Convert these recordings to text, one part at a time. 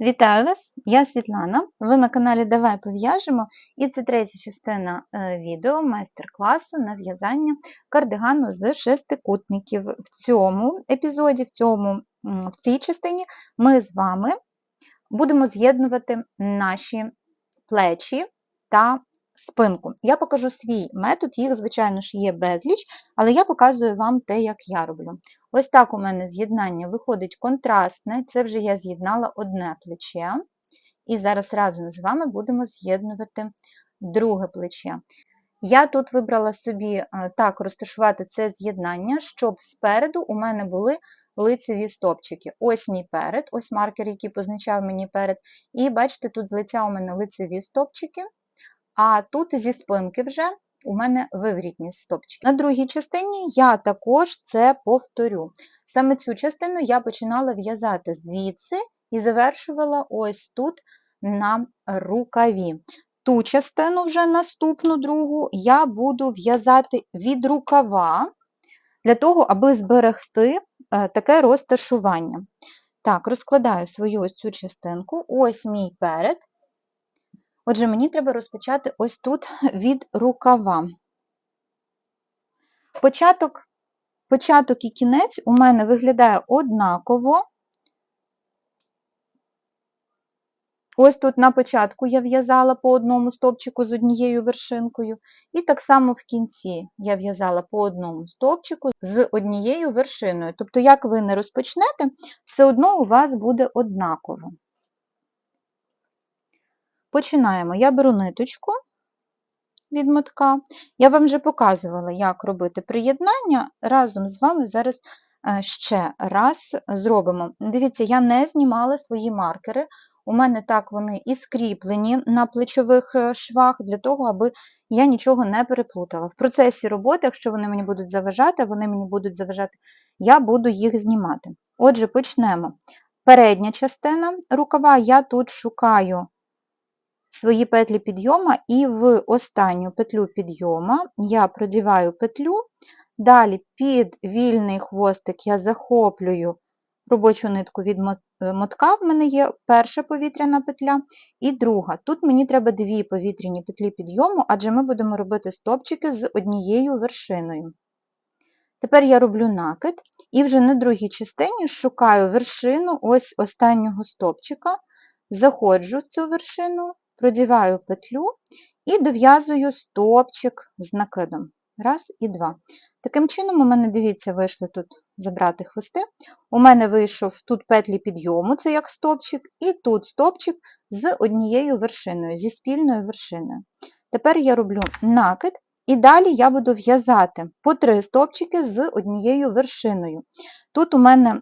Вітаю вас! Я Світлана. Ви на каналі Давай пов'яжемо, і це третя частина е, відео майстер-класу на в'язання кардигану з шестикутників. В цьому епізоді, в, цьому, в цій частині ми з вами будемо з'єднувати наші плечі та спинку. Я покажу свій метод, їх, звичайно ж, є безліч, але я показую вам те, як я роблю. Ось так у мене з'єднання виходить контрастне, це вже я з'єднала одне плече. І зараз разом з вами будемо з'єднувати друге плече. Я тут вибрала собі е, так розташувати це з'єднання, щоб спереду у мене були лицеві стопчики. Ось мій перед, ось маркер, який позначав мені перед. І бачите, тут з лиця у мене лицеві стопчики, а тут зі спинки вже у мене виворітні стопчики. На другій частині я також це повторю. Саме цю частину я починала в'язати звідси і завершувала ось тут на рукаві. Ту частину вже наступну другу я буду в'язати від рукава для того, аби зберегти е, таке розташування. Так, розкладаю свою ось цю частинку, ось мій перед. Отже, мені треба розпочати ось тут від рукава. Початок, початок і кінець у мене виглядає однаково. Ось тут на початку я в'язала по одному стовпчику з однією вершинкою, і так само в кінці я в'язала по одному стовпчику з однією вершиною. Тобто, як ви не розпочнете, все одно у вас буде однаково. Починаємо. Я беру ниточку від мотка. Я вам вже показувала, як робити приєднання. Разом з вами зараз е, ще раз зробимо. Дивіться, я не знімала свої маркери. У мене так вони і скріплені на плечових е, швах, для того, аби я нічого не переплутала. В процесі роботи, якщо вони мені будуть заважати, вони мені будуть заважати, я буду їх знімати. Отже, почнемо. Передня частина рукава я тут шукаю свої петлі підйома і в останню петлю підйома я продіваю петлю, далі під вільний хвостик я захоплюю робочу нитку від е, мотка, в мене є перша повітряна петля і друга. Тут мені треба дві повітряні петлі підйому, адже ми будемо робити стопчики з однією вершиною. Тепер я роблю накид і вже на другій частині шукаю вершину ось останнього стопчика, заходжу в цю вершину, продіваю петлю і дов'язую стопчик з накидом. Раз і два. Таким чином, у мене, дивіться, вийшли тут забрати хвости. У мене вийшов тут петлі підйому, це як стопчик, і тут стопчик з однією вершиною, зі спільною вершиною. Тепер я роблю накид, і далі я буду в'язати по три стопчики з однією вершиною. Тут у мене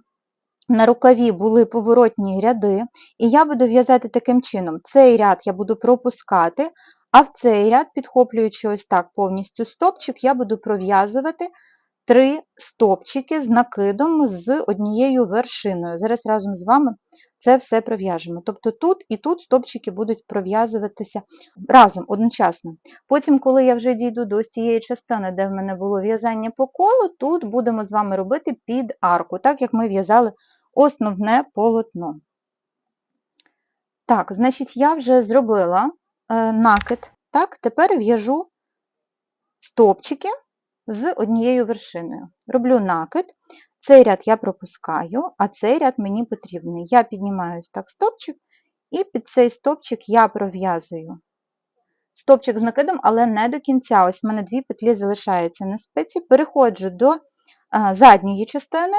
на рукаві були поворотні ряди, і я буду в'язати таким чином. Цей ряд я буду пропускати, а в цей ряд, підхоплюючи ось так повністю стопчик, я буду пров'язувати три стопчики з накидом з однією вершиною. Зараз разом з вами це все пров'яжемо. Тобто тут і тут стопчики будуть пров'язуватися разом, одночасно. Потім, коли я вже дійду до цієї частини, де в мене було в'язання по колу, тут будемо з вами робити під арку, так як ми в'язали основне полотно. Так, значить, я вже зробила е, накид. Так, Тепер в'яжу стопчики з однією вершиною. Роблю накид, цей ряд я пропускаю, а цей ряд мені потрібний. Я піднімаю ось так стопчик, і під цей стопчик я пров'язую стопчик з накидом, але не до кінця. Ось в мене дві петлі залишаються на спиці, переходжу до а, задньої частини,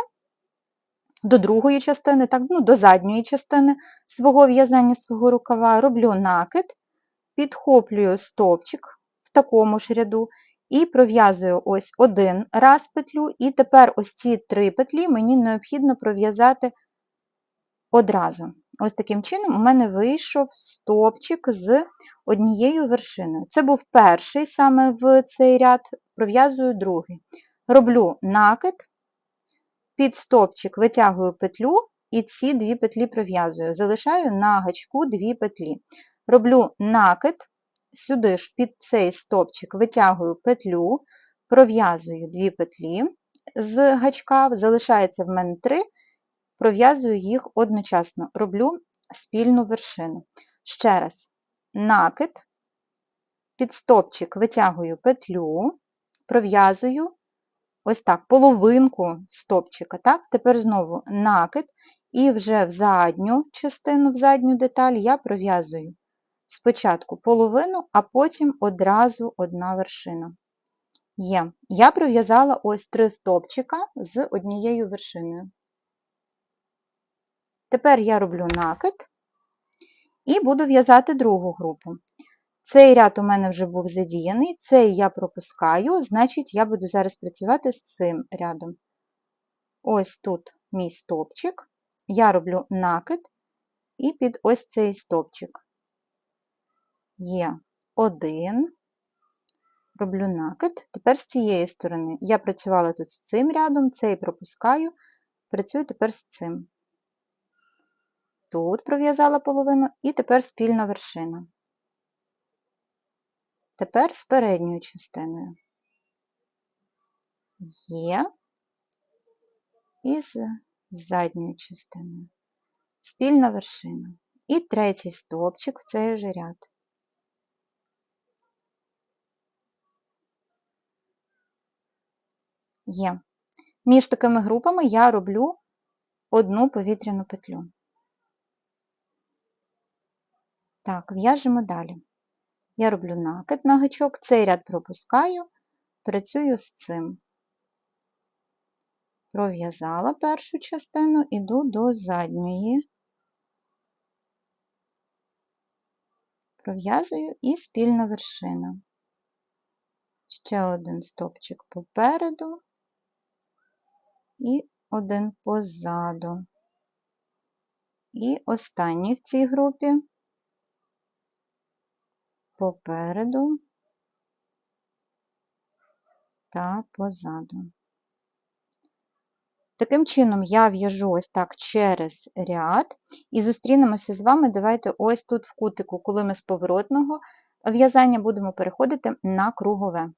до другої частини, так, ну, до задньої частини свого в'язання свого рукава, роблю накид, підхоплюю стопчик в такому ж ряду і пров'язую ось один раз петлю, і тепер ось ці три петлі мені необхідно пров'язати одразу. Ось таким чином у мене вийшов стопчик з однією вершиною. Це був перший саме в цей ряд, пров'язую другий. Роблю накид, під стопчик витягую петлю і ці дві петлі пров'язую. Залишаю на гачку дві петлі. Роблю накид, сюди ж під цей стопчик витягую петлю, пров'язую дві петлі з гачка, залишається в мене три, пров'язую їх одночасно. Роблю спільну вершину. Ще раз, накид, під стопчик витягую петлю, пров'язую ось так, половинку стопчика. Так? Тепер знову накид, і вже в задню частину, в задню деталь я пров'язую спочатку половину, а потім одразу одна вершина. Є. Я пров'язала ось три стопчика з однією вершиною. Тепер я роблю накид і буду в'язати другу групу. Цей ряд у мене вже був задіяний, цей я пропускаю, значить, я буду зараз працювати з цим рядом. Ось тут мій стопчик, я роблю накид і під ось цей стопчик. Є один, роблю накид. Тепер з цієї сторони. Я працювала тут з цим рядом, цей пропускаю, працюю тепер з цим. Тут пров'язала половину, і тепер спільна вершина. Тепер з передньою частиною. Є і з задньою частиною. Спільна вершина. І третій стовпчик в цей же ряд. Є. Між такими групами я роблю одну повітряну петлю. Так, в'яжемо далі. Я роблю накид на гачок, цей ряд пропускаю, працюю з цим. Пров'язала першу частину, іду до задньої, пров'язую і спільна вершина. Ще один стопчик попереду і один позаду. І останній в цій групі попереду та позаду. Таким чином, я в'яжу ось так через ряд і зустрінемося з вами. Давайте ось тут в кутику, коли ми з поворотного в'язання будемо переходити на кругове.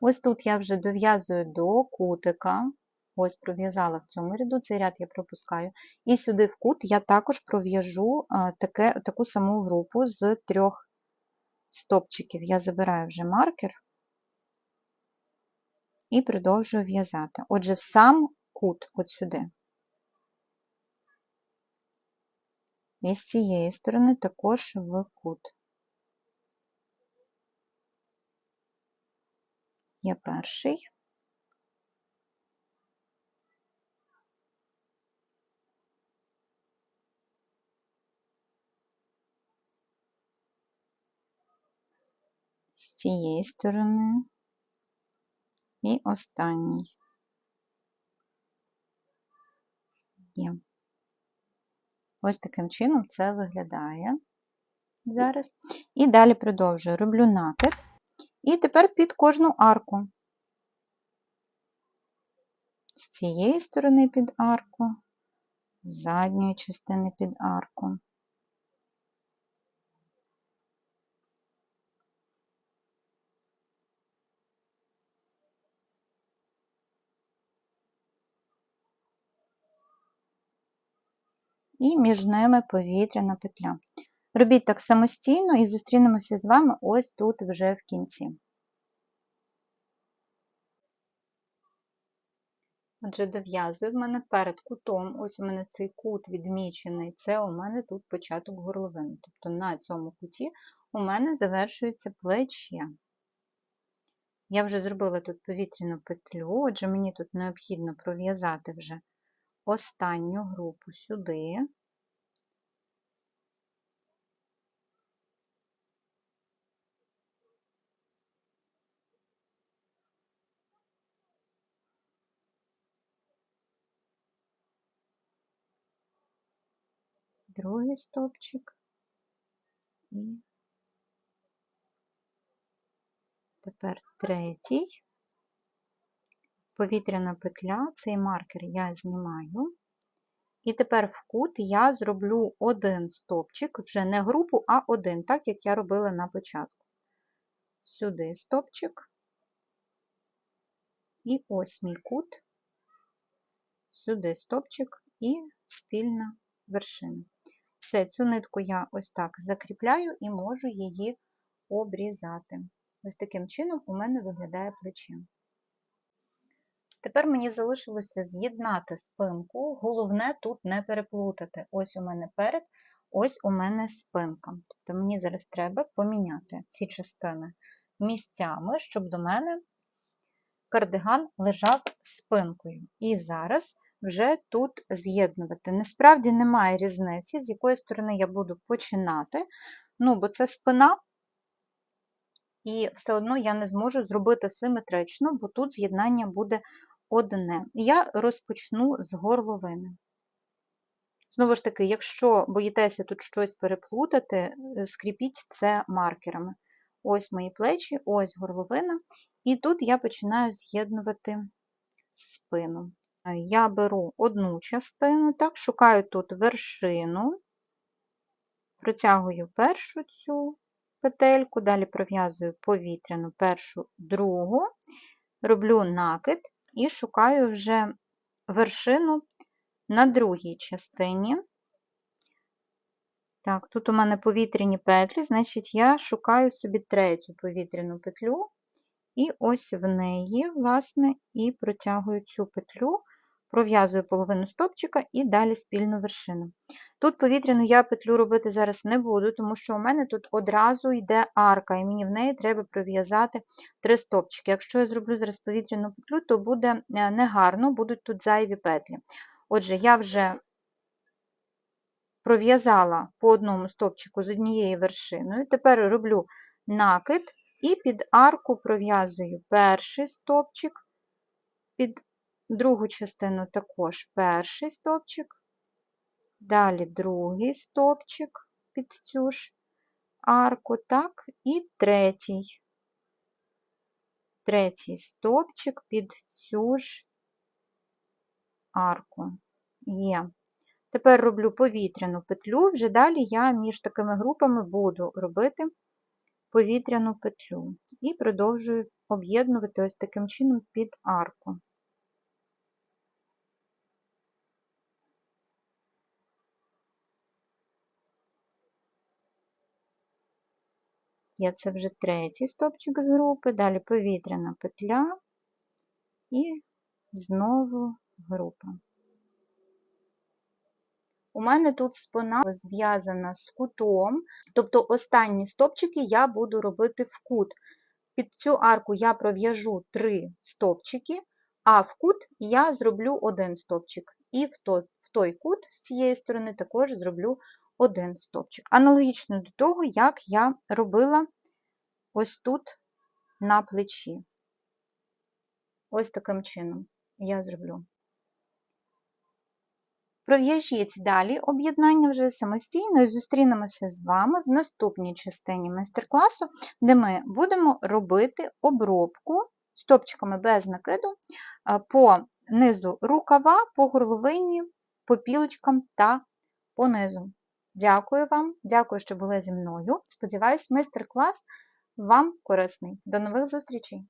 Ось тут я вже дов'язую до кутика, ось пров'язала в цьому ряду, цей ряд я пропускаю. І сюди в кут я також пров'яжу таку саму групу з трьох стопчиків. Я забираю вже маркер і продовжую в'язати. Отже, в сам кут от сюди. І з цієї сторони також в кут. Є перший. З цієї сторони і останній. Є. Ось таким чином це виглядає зараз. І далі продовжую. Роблю накид. І тепер під кожну арку. З цієї сторони під арку, з задньої частини під арку. І між ними повітряна петля. Робіть так самостійно і зустрінемося з вами ось тут вже в кінці. Отже, дов'язую в мене перед кутом, ось у мене цей кут відмічений, це у мене тут початок горловини. Тобто на цьому куті у мене завершується плече. Я вже зробила тут повітряну петлю, отже, мені тут необхідно пров'язати вже останню групу сюди. Другий стовпчик і тепер третій. Повітряна петля, цей маркер я знімаю. І тепер в кут я зроблю один стопчик, вже не групу, а один, так як я робила на початку. Сюди стопчик. І ось мій кут сюди стопчик і спільна вершина. Все, цю нитку я ось так закріпляю і можу її обрізати. Ось таким чином у мене виглядає плече. Тепер мені залишилося з'єднати спинку, головне тут не переплутати. Ось у мене перед, ось у мене спинка. Тобто мені зараз треба поміняти ці частини місцями, щоб до мене кардиган лежав спинкою. І зараз вже тут з'єднувати. Насправді немає різниці, з якої сторони я буду починати, ну, бо це спина, і все одно я не зможу зробити симетрично, бо тут з'єднання буде одне. Я розпочну з горловини. Знову ж таки, якщо боїтеся тут щось переплутати, скріпіть це маркерами. Ось мої плечі, ось горловина, і тут я починаю з'єднувати спину. Я беру одну частину, так, шукаю тут вершину, протягую першу цю петельку, далі пров'язую повітряну першу, другу, роблю накид і шукаю вже вершину на другій частині. Так, тут у мене повітряні петлі, значить, я шукаю собі третю повітряну петлю, і ось в неї, власне, і протягую цю петлю, пров'язую половину стопчика і далі спільну вершину. Тут повітряну я петлю робити зараз не буду, тому що у мене тут одразу йде арка, і мені в неї треба пров'язати три стопчики. Якщо я зроблю зараз повітряну петлю, то буде е, негарно, будуть тут зайві петлі. Отже, я вже пров'язала по одному стопчику з однією вершиною, тепер роблю накид і під арку пров'язую перший стопчик, під другу частину також перший стопчик, далі другий стопчик під цю ж арку, так, і третій. Третій стопчик під цю ж арку. Є. Тепер роблю повітряну петлю, вже далі я між такими групами буду робити повітряну петлю і продовжую об'єднувати ось таким чином під арку. Є це вже третій стопчик з групи, далі повітряна петля і знову група. У мене тут спина зв'язана з кутом, тобто останні стопчики я буду робити в кут. Під цю арку я пров'яжу три стопчики, а в кут я зроблю один стопчик. І в той кут з цієї сторони також зроблю один стопчик. Аналогічно до того, як я робила ось тут на плечі. Ось таким чином я зроблю. Пров'яжіть далі об'єднання вже самостійно і зустрінемося з вами в наступній частині майстер-класу, де ми будемо робити обробку стопчиками без накиду по низу рукава, по горловині, по пілочкам та по низу. Дякую вам, дякую, що були зі мною. Сподіваюсь, майстер-клас вам корисний. До нових зустрічей!